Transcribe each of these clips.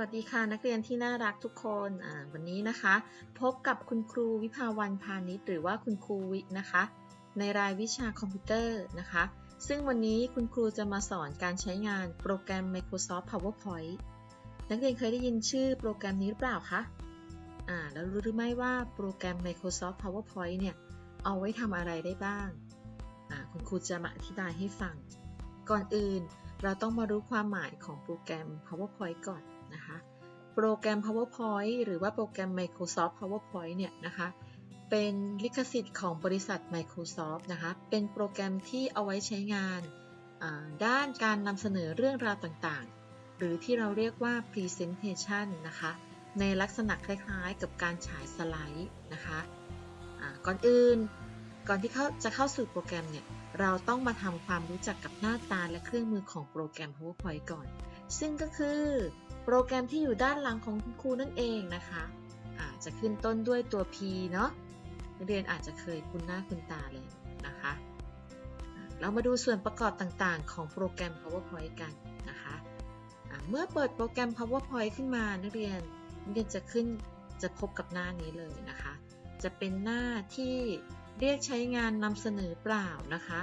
วัสดีค่ะนักเรียนที่น่ารักทุกคนวันนี้นะคะ พบกับคุณครูวิภาวันพาณิชย์หรือว่าคุณครูวินะคะ ในรายวิชาคอมพิวเตอร์นะคะ ซึ่งวันนี้คุณครูจะมาสอนการใช้งานโปรแกรม Microsoft PowerPoint นักเรียนเคยได้ยินชื่อโปรแกรมนี้หรือเปล่าคะอ่าแล้วรู้หรือไม่ว่าโปรแกรม Microsoft PowerPoint เนี่ยเอาไว้ทำอะไรได้บ้างอ่าคุณครูจะมาอธิบายให้ฟัง ก่อนอื่นเราต้องมารู้ความหมายของโปรแกรม PowerPoint ก่อน นะคะ โปรแกรม PowerPoint หรือว่าโปรแกรม Microsoft PowerPoint เนี่ยนะคะ เป็นลิขสิทธิ์ของบริษัท Microsoft นะคะ เป็นโปรแกรมที่เอาไว้ใช้งานด้านการนำเสนอเรื่องราวต่างๆ หรือที่เราเรียกว่า Presentation นะคะ ในลักษณะคล้ายๆ กับการฉายสไลด์นะคะอ่าก่อนอื่นก่อนที่เขาจะเข้าสู่โปรแกรมเนี่ย เราต้องมาทำความรู้จักกับหน้าตาและเครื่องมือของโปรแกรม PowerPoint ก่อน ซึ่งก็คือ โปรแกรมที่อยู่ด้านหลังของคุณครูนั่นเองนะคะอาจจะขึ้นต้นด้วยตัว P เนาะนักเรียนอาจจะเคยคุ้นหน้าคุ้นตาเลยนะคะ เรามาดูส่วนประกอบต่างๆ ของโปรแกรม PowerPoint กันนะคะเมื่อเปิดโปรแกรม PowerPoint ขึ้นมานักเรียนนักเรียนจะขึ้นจะพบกับหน้านี้เลยนะคะ จะเป็นหน้าที่เรียกใช้งานนำเสนอเปล่านะคะ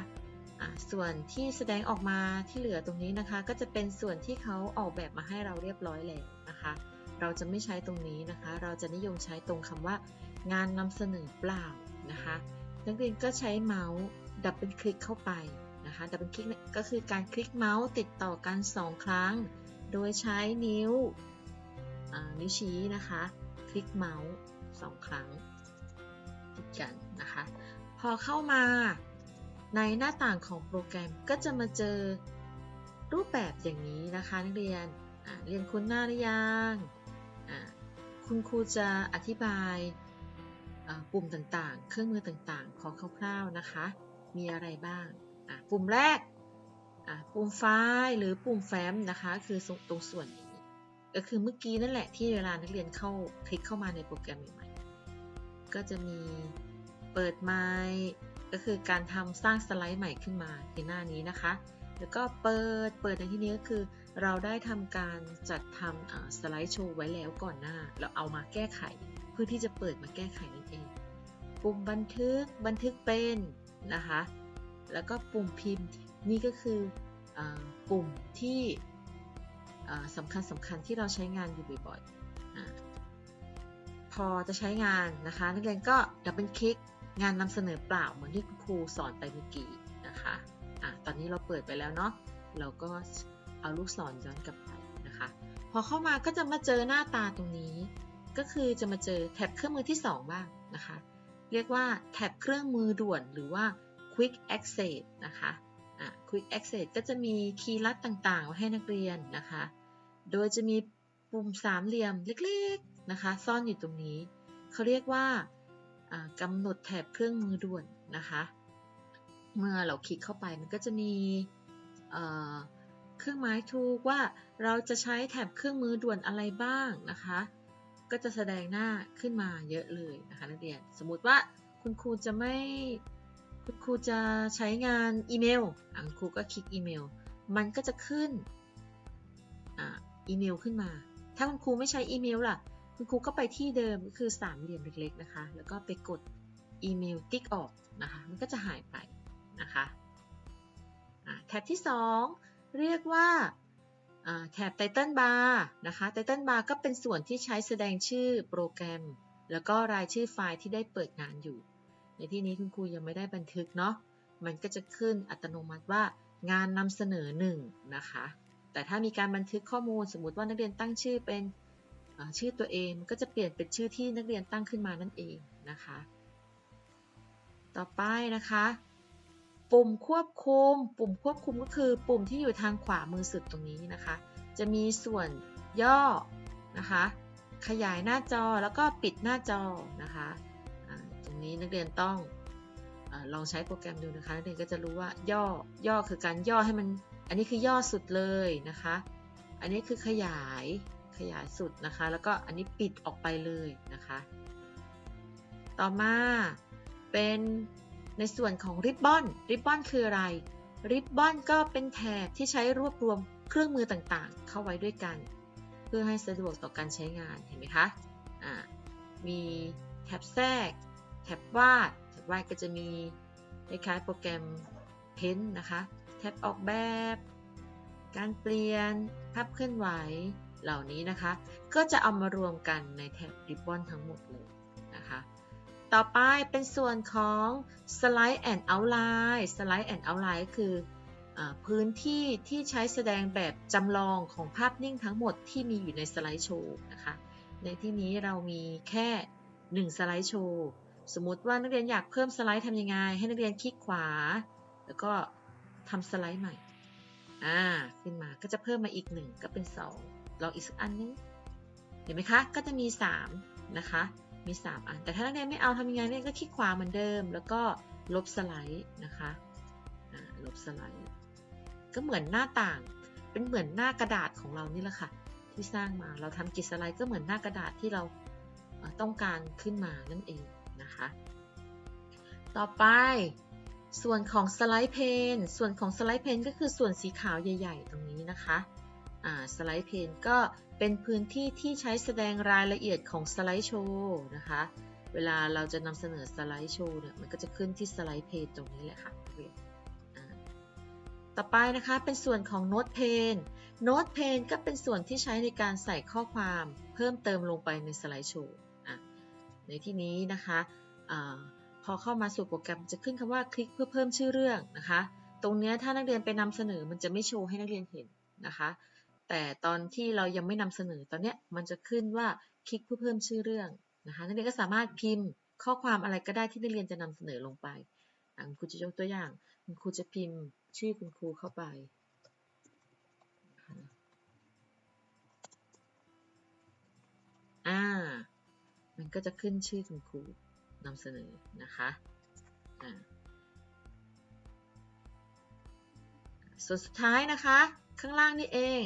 ส่วนที่แสดงออกมาที่เหลือตรงนี้นะคะ ก็จะเป็นส่วนที่เขาออกแบบมาให้เราเรียบร้อยแล้วนะคะ เราจะไม่ใช้ตรงนี้นะคะ เราจะนิยมใช้ตรงคำว่า งานนำเสนอเปล่านะคะนักเรียนก็ใช้เมาส์ดับเบิลคลิกเข้าไปนะคะดับเบิลคลิกก็คือการคลิกเมาส์ติดต่อกัน 2 ครั้ง โดยใช้นิ้วนิ้วชี้นะคะ คลิกเมาส์2ครั้งติดกันนะคะ พอเข้ามา ในหน้าต่างของโปรแกรมก็จะมาเจอรูปแบบอย่างนี้นะคะนักเรียนเรียนคุ้นหน้าหรือยังคุณครูจะอธิบายปุ่มต่างๆ เครื่องมือต่างๆ ขอคร่าวๆนะคะ มีอะไรบ้าง ปุ่มแรก ปุ่มไฟล์หรือปุ่มแฟ้มนะคะ คือตรงส่วนนี้ ก็คือเมื่อกี้นั่นแหละที่เวลานักเรียนเข้าคลิกเข้ามาในโปรแกรมใหม่ๆ ก็จะมีเปิดไมค์ ก็คือการทำสร้างสไลด์ใหม่ขึ้นมาในหน้านี้นะคะ แล้วก็เปิด เปิดในที่นี้ก็คือ เราได้ทำการจัดทำสไลด์โชว์ไว้แล้วก่อนหน้า เราเอามาแก้ไข เพื่อที่จะเปิดมาแก้ไขนั่นเอง ปุ่มบันทึก บันทึกเป็นนะคะ แล้วก็ปุ่มพิมพ์นี่ก็คืออปุ่มที่สำคัญสำคัญที่เราใช้งานอยู่บ่อยๆ พอจะใช้งานนะคะ นักเรียนก็ดับเบิลคลิก งานนำเสนอเปล่าเหมือนที่ครูสอนไปเมื่อกี้นะคะอะตอนนี้เราเปิดไปแล้วเนาะเราก็เอาลูกศรย้อนกลับไปนะคะ พอเข้ามาก็จะมาเจอหน้าตาตรงนี้ ก็คือจะมาเจอแท็บเครื่องมือที่ 2 บ้างนะคะ เรียกว่าแท็บเครื่องมือด่วนหรือว่า Quick Access นะคะอะ Quick Access ก็จะมีคีย์ลัดต่างๆไว้ให้นักเรียนนะคะ โดยจะมีปุ่มสามเหลี่ยมเล็กๆนะคะ ซ่อนอยู่ตรงนี้ เขาเรียกว่า กำหนดแถบเครื่องมือด่วนนะคะ เมื่อเราคลิกเข้าไปมันก็จะมีเครื่องหมายถูกว่าเราจะใช้แถบเครื่องมือด่วนอะไรบ้างนะคะ ก็จะแสดงหน้าขึ้นมาเยอะเลยนะคะนักเรียนสมมุติว่าคุณครูจะไม่คุณครูจะใช้งานอีเมลอะคุณครูก็คลิกอีเมล มันก็จะขึ้นอ,อีเมลขึ้นมา ถ้าคุณครูไม่ใช้อีเมลล่ะ คุณครูก็ไปที่เดิมก็คือสามเหลี่ยมเล็กๆนะคะ แล้วก็ไปกดอีเมลติ๊กออกนะคะ มันก็จะหายไปนะคะแท็บที่ 2 เรียกว่าแท็บ Title Bar นะคะ Title Bar ก็เป็นส่วนที่ใช้แสดงชื่อโปรแกรม แล้วก็รายชื่อไฟล์ที่ได้เปิดงานอยู่ ในที่นี้คุณครูยังไม่ได้บันทึกเนาะ มันก็จะขึ้นอัตโนมัติว่างานนำเสนอ1นะคะ แต่ถ้ามีการบันทึกข้อมูลสมมุติว่านักเรียนตั้งชื่อเป็น ชื่อตัวเองก็จะเปลี่ยนเป็นชื่อที่นักเรียนตั้งขึ้นมานั่นเองนะคะ ต่อไปนะคะ ปุ่มควบคุม ปุ่มควบคุมก็คือ ปุ่มที่อยู่ทางขวามือสุดตรงนี้นะคะ จะมีส่วนย่อนะคะ ขยายหน้าจอแล้วก็ปิดหน้าจอนะคะตรงนี้นักเรียนต้องอลองใช้โปรแกรมดูนะคะนักเรียนก็จะรู้ว่าย่อย่อคือการย่อให้มัน อันนี้คือย่อสุดเลยนะคะ อันนี้คือขยาย ขยายสุดนะคะ แล้วก็อันนี้ปิดออกไปเลยนะคะ ต่อมาเป็นในส่วนของริบบอนริบบอนคืออะไรริบบอนก็เป็นแถบที่ใช้รวบรวมเครื่องมือต่างๆ เข้าไว้ด้วยกัน เพื่อให้สะดวกต่อการใช้งานเห็นไหมคะอ่ามีแท็บแทรกแท็บวาดแท็บวาดก็จะมีคล้ายๆโปรแกรม Pen นะคะแท็บออกแบบ การเปลี่ยนภาพเคลื่อนไหว เหล่านี้นะคะ ก็จะเอามารวมกันในแท็บ Ribbon ทั้งหมดเลยนะคะ ต่อไปเป็นส่วนของ Slide and Outline Slide and Outline ก็คืออพื้นที่ที่ใช้แสดงแบบจำลองของภาพนิ่งทั้งหมดที่มีอยู่ในสไลด์โชว์นะคะ ในที่นี้เรามีแค่ 1 สไลด์โชว์สมมติว่านักเรียนอยากเพิ่มสไลด์ทำยังไง ให้นักเรียนคลิกขวา แล้วก็ทำสไลด์ใหม่ อ่า ขึ้นมาก็จะเพิ่มมาอีก1ก็เป็น2 ลองอีกสักอันนึงเห็นไหมคะ ก็จะมี 3 นะคะ มี 3 อัน แต่ถ้านักเรียนไม่เอาทำยังไงนักเรียนก็คลิกขวาเหมือนเดิม แล้วก็ลบสไลด์นะคะลบสไลด์ ก็เหมือนหน้าต่าง เป็นเหมือนหน้ากระดาษของเรานี่แหละค่ะ ที่สร้างมา เราทำกี่สไลด์ก็เหมือนหน้ากระดาษที่เราต้องการขึ้นมานั่นเองนะคะ ต่อไปส่วนของสไลด์เพน ส่วนของสไลด์เพนก็คือส่วนสีขาวใหญ่ ๆ ตรงนี้นะคะ สไลด์เพนก็เป็นพื้นที่ที่ใช้แสดงรายละเอียดของสไลด์โชว์นะคะ เวลาเราจะนำเสนอสไลด์โชว์เนี่ยมันก็จะขึ้นที่สไลด์เพนตรงนี้แหละค่ะเรียนอ่าต่อไปนะคะเป็นส่วนของโน้ตเพนโน้ตเพนก็เป็นส่วนที่ใช้ในการใส่ข้อความเพิ่มเติมลงไปในสไลด์โชว์ในที่นี้นะคะอาพอเข้ามาสู่โปรแกรมจะขึ้นคำว่าคลิกเพื่อเพิ่มชื่อเรื่องนะคะ ตรงเนี้ยถ้านักเรียนไปนำเสนอมันจะไม่โชว์ให้นักเรียนเห็นนะคะ แต่ตอนที่เรายังไม่นำเสนอตอนเนี้ยมันจะขึ้นว่าคลิกเพื่อเพิ่มชื่อเรื่องนะคะนักเรียนก็สามารถพิมพ์ข้อความอะไรก็ได้ที่นักเรียนจะนำเสนอลงไปอะคุณครูจะยกตัวอย่างคุณครูจะพิมพ์ชื่อคุณครูเข้าไปอ่ามันก็จะขึ้นชื่อคุณครูนำเสนอนะคะอ่าส่วนสุดท้ายนะคะ ข้างล่างนี่เอง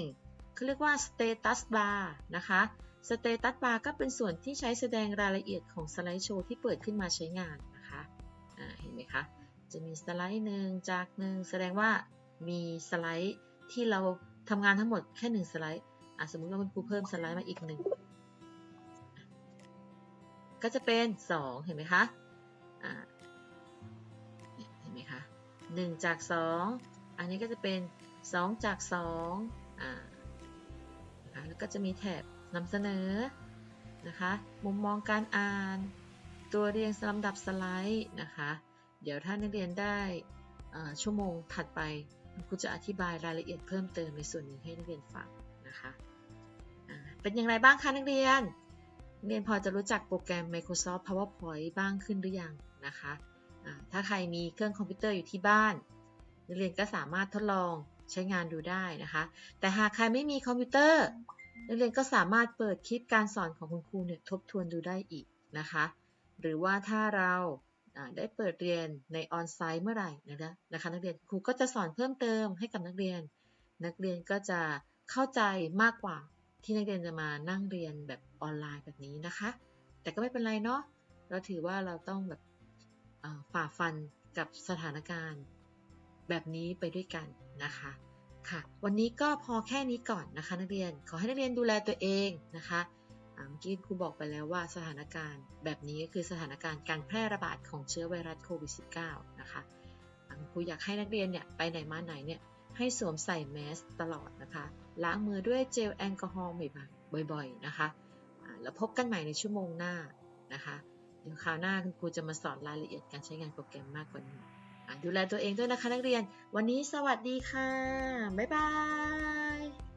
เขาเรียกว่า status bar นะคะ status bar ก็เป็นส่วนที่ใช้แสดงรายละเอียดของสไลด์โชว์ที่เปิดขึ้นมาใช้งานนะคะเห็นไหมคะ จะมีสไลด์หนึ่งจากหนึ่งแสดงว่ามีสไลด์ที่เราทำงานทั้งหมดแค่หนึ่งสไลด์สมมุติว่าคุณครูเพิ่มสไลด์มาอีกหนึ่งก็จะเป็น 2 เห็นไหมคะเห็นไหมคะ1จาก 2 อันนี้ก็จะเป็น 2 จาก2อ่า นะคะแล้วก็จะมีแถบนำเสนอนะคะ มุมมองการอ่าน ตัวเรียงลำดับสไลด์นะคะ เดี๋ยวถ้านักเรียนได้ชั่วโมงถัดไปครูจะอธิบายรายละเอียดเพิ่มเติมในส่วนนี้ให้นักเรียนฟังนะคะเป็นอย่างไรบ้างคะนักเรียนเรียนพอจะรู้จักโปรแกรม Microsoft PowerPoint บ้างขึ้นหรือยังนะคะะถ้าใครมีเครื่องคอมพิวเตอร์อยู่ที่บ้าน นักเรียนก็สามารถทดลอง ใช้งานดูได้นะคะ แต่หากใครไม่มีคอมพิวเตอร์นักเรียนก็สามารถเปิดคลิปการสอนของคุณครูเนี่ยทบทวนดูได้อีกนะคะ หรือว่าถ้าเราได้เปิดเรียนในออนไซต์เมื่อไหร่นะคะนะคะนักเรียนครูก็จะสอนเพิ่มเติมให้กับนักเรียน นักเรียนก็จะเข้าใจมากกว่าที่นักเรียนจะมานั่งเรียนแบบออนไลน์แบบนี้นะคะ แต่ก็ไม่เป็นไรเนาะเราถือว่าเราต้องแบบฝ่าฟันกับสถานการณ์แบบนี้ไปด้วยกันนะคะ ค่ะ วันนี้ก็พอแค่นี้ก่อนนะคะ นักเรียน ขอให้นักเรียนดูแลตัวเองนะคะเมื่อกี้ครูบอกไปแล้วว่าสถานการณ์แบบนี้ก็คือสถานการณ์การแพร่ระบาดของเชื้อไวรัสโควิด -19 นะคะครูอยากให้นักเรียนเนี่ยไปไหนมาไหนเนี่ยให้สวมใส่แมสตลอดนะคะ ล้างมือด้วยเจลแอลกอฮอล์บ่อยๆนะคะแล้วพบกันใหม่ในชั่วโมงหน้านะคะ เดี๋ยวคราวหน้าคุณครูจะมาสอนรายละเอียดการใช้งานโปรแกรมมากกว่านี้ ดูแลตัวเองด้วยนะคะนักเรียน วันนี้สวัสดีค่ะ บ๊ายบาย